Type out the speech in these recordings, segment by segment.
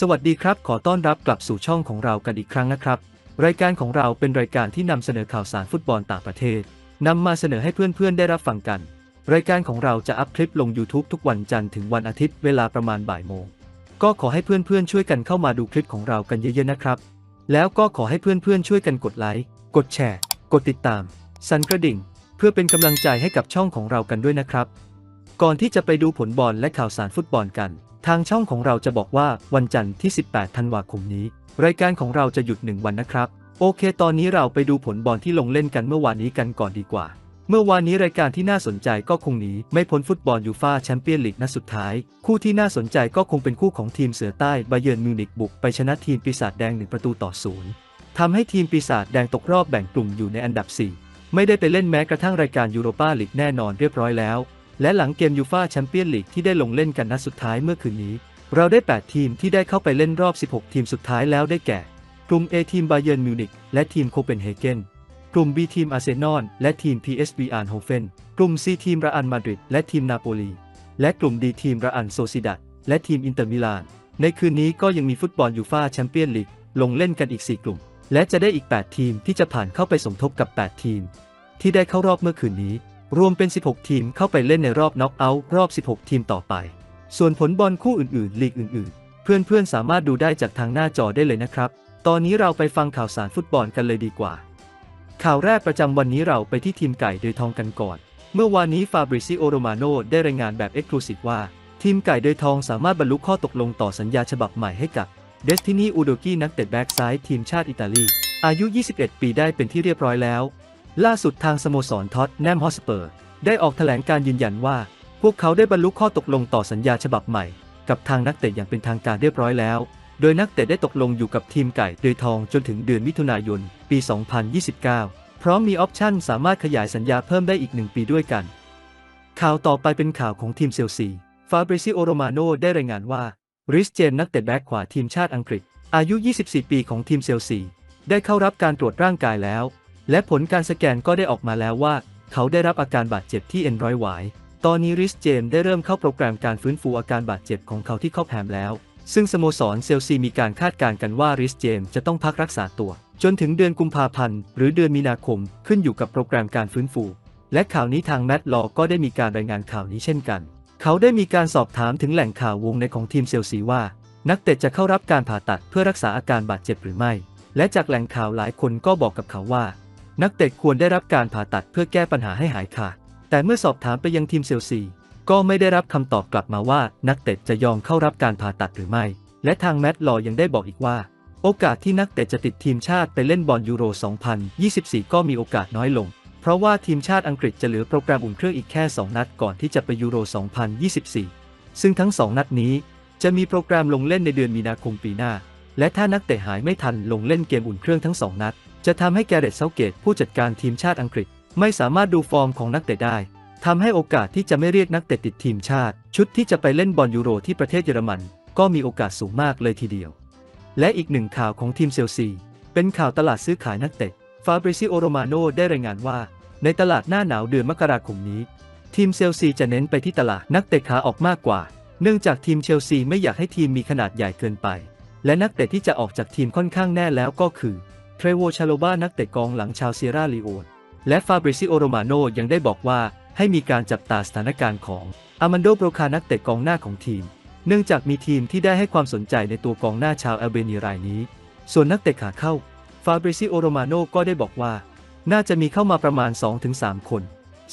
สวัสดีครับ ขอต้อนรับกลับสู่ช่องของเรากันอีกครั้งนะครับ รายการของเราเป็นรายการที่นำเสนอข่าวสารฟุตบอลต่างประเทศนำมาเสนอให้เพื่อนๆได้รับฟังกัน รายการของเราจะอัพคลิปลง YouTube ทุกวันจันทร์ถึงวันอาทิตย์เวลาประมาณบ่ายโมง ก็ขอให้เพื่อนๆช่วยกันเข้ามาดูคลิปของเรากันเยอะๆนะครับ แล้วก็ขอให้เพื่อนๆช่วยกันกดไลค์ กดแชร์ กดติดตาม สั่นกระดิ่ง เพื่อเป็นกำลังใจให้กับช่องของเรากันด้วยนะครับ ก่อนที่จะไปดูผลบอลและข่าวสารฟุตบอลกัน ทางช่องของเราจะบอกว่าวันจันทร์ที่ 18 ธันวาคมนี้ รายการของเราจะหยุด1วันนะครับ โอเค ตอนนี้เราไปดูผลบอลที่ลงเล่นกันเมื่อวานนี้กันก่อนดีกว่า เมื่อวานนี้รายการที่น่าสนใจก็คงหนีไม่พ้นฟุตบอลยูฟ่าแชมเปี้ยนลีกนัดสุดท้าย คู่ที่น่าสนใจก็คงเป็นคู่ของทีมเสือใต้บาเยิร์นมิวนิกบุกไปชนะทีมปีศาจแดงหนึ่งประตูต่อศูนย์ทำให้ทีมปีศาจแดงตกรอบแบ่งกลุ่มอยู่ในอันดับ 4 ไม่ได้ไปเล่นแม้กระทั่งรายการยูโรปาลีกแน่นอนเรียบร้อยแล้ว และหลังเกมยูฟ่าแชมเปี้ยนลีกที่ได้ลงเล่นกันนัดสุดท้ายเมื่อคืนนี้ เราได้ 8 ทีมที่ได้เข้าไปเล่นรอบ 16 ทีมสุดท้ายแล้วได้แก่ กลุ่ม A ทีมบาเยิร์นมิวนิกและทีมโคเปนเฮเกน กลุ่ม B ทีมอาร์เซนอลและทีม PSV อาร์โฮเฟน กลุ่ม C ทีมระอันมาดริดและทีมนาโปลี และกลุ่ม D ทีมระอันโซซิดัดและทีมอินเตอร์มิลาน ในคืนนี้ก็ยังมีฟุตบอลยูฟ่าแชมเปี้ยนลีกลงเล่นกันอีก 4 กลุ่ม และจะได้อีก 8 ทีมที่จะผ่านเข้าไปสมทบกับ 8 ทีม ที่ได้เข้ารอบเมื่อคืนนี้ รวมเป็น 16 ทีมเข้าไปเล่นในรอบน็อกเอาท์รอบ 16 ทีมต่อไป ส่วนผลบอลคู่อื่นๆ ลีกอื่นๆ เพื่อนๆ สามารถดูได้จากทางหน้าจอได้เลยนะครับ ตอนนี้เราไปฟังข่าวสารฟุตบอลกันเลยดีกว่า ข่าวแรกประจำวันนี้เราไปที่ทีมไก่โดยทองกันก่อน เมื่อวานนี้ฟาบริซิโอโรมาโนได้รายงานแบบเอ็กซ์คลูซีฟว่า ทีมไก่โดยทองสามารถบรรลุข้อตกลงต่อสัญญาฉบับใหม่ให้กับเดสตินีอูโดกินักเตะแบ็กซ้ายทีมชาติอิตาลีอายุ 21 ปีได้เป็นที่เรียบร้อยแล้ว ล่าสุดทางสโมสรท็อตแนมฮอสเปอร์ ได้ออกแถลงการยืนยันว่า พวกเขาได้บรรลุข้อตกลงต่อสัญญาฉบับใหม่ กับทางนักเตะอย่างเป็นทางการเรียบร้อยแล้ว โดยนักเตะได้ตกลงอยู่กับทีมไก่โดยทองจนถึงเดือนมิถุนายน ปี 2029 พร้อมมีออปชั่นสามารถขยายสัญญาเพิ่มได้อีกหนึ่งปีด้วยกัน ข่าวต่อไปเป็นข่าวของทีมเซลซี ฟาบริซิโอโรมาโนได้รายงานว่าริสเจมนักเตะแบ็กขวาทีมชาติอังกฤษ อายุ 24 ปีของทีมเซลซีได้เข้ารับการตรวจร่างกายแล้ว และผลการสแกนก็ได้ออกมาแล้วว่า เขาได้รับอาการบาดเจ็บที่เอ็นร้อยหวาย ตอนนี้ริสเจมได้เริ่มเข้าโปรแกรมการฟื้นฟูอาการบาดเจ็บของเขาที่ข้อแผมแล้ว ซึ่งสโมสรเซลซีมีการคาดการณ์กันว่าริสเจมจะต้องพักรักษาตัว จนถึงเดือนกุมภาพันธ์หรือเดือนมีนาคมขึ้นอยู่กับโปรแกรมการฟื้นฟู และข่าวนี้ทางแมตต์ลอก็ได้มีการรายงานข่าวนี้เช่นกัน เขาได้มีการสอบถามถึงแหล่งข่าววงในของทีมเซลซีว่า นักเตะจะเข้ารับการผ่าตัดเพื่อรักษาอาการบาดเจ็บหรือไม่ และจากแหล่งข่าวหลายคนก็บอกกับเขาว่า นักเตะควรได้รับการผ่าตัดเพื่อแก้ปัญหาให้หายขาด แต่เมื่อสอบถามไปยังทีมเซลซี ก็ไม่ได้รับคำตอบกลับมาว่านักเตะจะยอมเข้ารับการผ่าตัดหรือไม่ และทางแมตต์ลอยังได้บอกอีกว่า โอกาสที่นักเตะจะติดทีมชาติไปเล่นบอลยูโร 2024 ก็มีโอกาสน้อยลง เพราะว่าทีมชาติอังกฤษจะเหลือโปรแกรมอุ่นเครื่องอีกแค่ 2 นัดก่อนที่จะไปยูโร 2024 ซึ่งทั้ง 2 นัดนี้ จะมีโปรแกรมลงเล่นในเดือนมีนาคมปีหน้า และถ้านักเตะหายไม่ทันลงเล่นเกมอุ่นเครื่องทั้ง 2 นัด จะทำให้แกเรตเซาเกตผู้จัดการทีมชาติอังกฤษ ไม่สามารถดูฟอร์มของนักเตะได้ทำให้โอกาสที่จะไม่เรียกนักเตะติดทีมชาติ ชุดที่จะไปเล่นบอลยูโรที่ประเทศเยอรมัน ก็มีโอกาสสูงมากเลยทีเดียว และอีกหนึ่งข่าวของทีมเซลซี เป็นข่าวตลาดซื้อขายนักเตะฟาบริซิโอโรมาโนได้รายงานว่า ในตลาดหน้าหนาวเดือนมกราคมนี้ ทีมเชลซีจะเน้นไปที่ตลาดนักเตะขาออกมากกว่า เนื่องจากทีมเชลซีไม่อยากให้ทีมมีขนาดใหญ่เกินไป และนักเตะที่จะออกจากทีมค่อนข้างแน่แล้วก็คือ รโวชาโลบานักเตะกองหลังชาวเซียร่าลีโอนและฟาบริซิโอโรมาโนยังได้บอกว่าให้มีการจับตาสถานการณ์ของอามันโดโปรคานักเตะกองหน้าของทีม เนื่องจากมีทีมที่ได้ให้ความสนใจในตัวกองหน้าชาวแอลเบเนียรายนี้ ส่วนนักเตะขาเข้า ฟาบริซิโอโรมาโนก็ได้บอกว่า น่าจะมีเข้ามาประมาณ 2-3 คน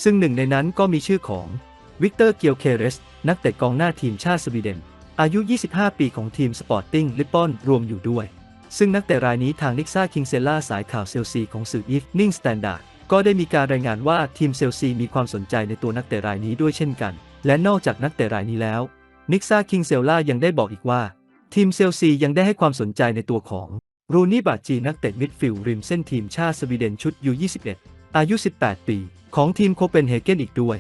ซึ่งหนึ่งในนั้นก็มีชื่อของวิกเตอร์เกียวเคเรส นักเตะกองหน้าทีมชาติสวีเดน อายุ 25 ปีของทีมสปอร์ติ้งลิปปอนรวมอยู่ด้วย ซึ่งนักเตะรายนี้ทางนิกซ่าคิงเซล่าสายข่าวเซลซีของสื่ออีฟนิ่งสแตนดาร์ดก็ได้มีการรายงานว่าทีมเซลซีมีความสนใจในตัวนักเตะรายนี้ด้วยเช่นกัน และนอกจากนักเตะรายนี้แล้วนิกซ่าคิงเซล่ายังได้บอกอีกว่า ทีมเซลซียังได้ให้ความสนใจในตัวของรูนี่บาจีนักเตะมิดฟิลด์ริมเส้นทีมชาติสวีเดนชุดยู21อายุ 18 ปี ของทีมโคเปนเฮเกนอีกด้วย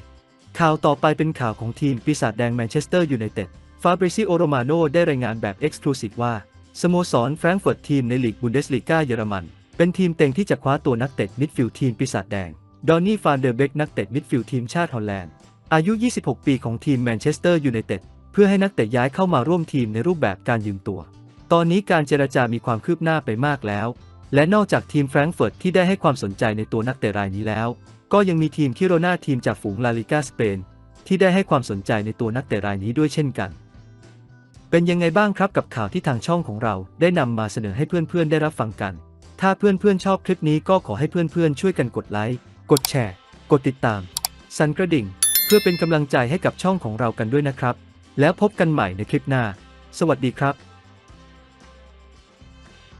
ข่าวต่อไปเป็นข่าวของทีมปีศาจแดงแมนเชสเตอร์ยูไนเต็ดฟาบริซิโอโรมาโนได้รายงานแบบเอ็กซ์คลูซีฟว่า สโมสรแฟรงก์เฟิร์ตทีมในลีกบุนเดสลีกาเยอรมัน เป็นทีมเต็งที่จะคว้าตัวนักเตะมิดฟิลด์ทีมปีศาจแดง ดอนนี่ฟานเดอร์เบกนักเตะมิดฟิลด์ทีมชาติฮอลแลนด์ อายุ 26 ปีของทีมแมนเชสเตอร์ยูไนเต็ด เพื่อให้นักเตะย้ายเข้ามาร่วมทีมในรูปแบบการยืมตัว ตอนนี้การเจรจามีความคืบหน้าไปมากแล้ว และนอกจากทีมแฟรงก์เฟิร์ตที่ได้ให้ความสนใจในตัวนักเตะรายนี้แล้ว ก็ยังมีทีมคิโรนาทีมจากฝูงลาลิกาสเปนที่ได้ให้ความสนใจในตัวนักเตะรายนี้ด้วยเช่นกัน เป็นยังไงบ้างครับกับข่าวที่ทางช่องของเราได้นำมาเสนอให้เพื่อนๆได้รับฟังกัน ถ้าเพื่อนๆชอบคลิปนี้ก็ขอให้เพื่อนๆช่วยกันกดไลค์ กดแชร์ กดติดตาม สั่นกระดิ่ง เพื่อเป็นกำลังใจให้กับช่องของเรากันด้วยนะครับ แล้วพบกันใหม่ในคลิปหน้า สวัสดีครับ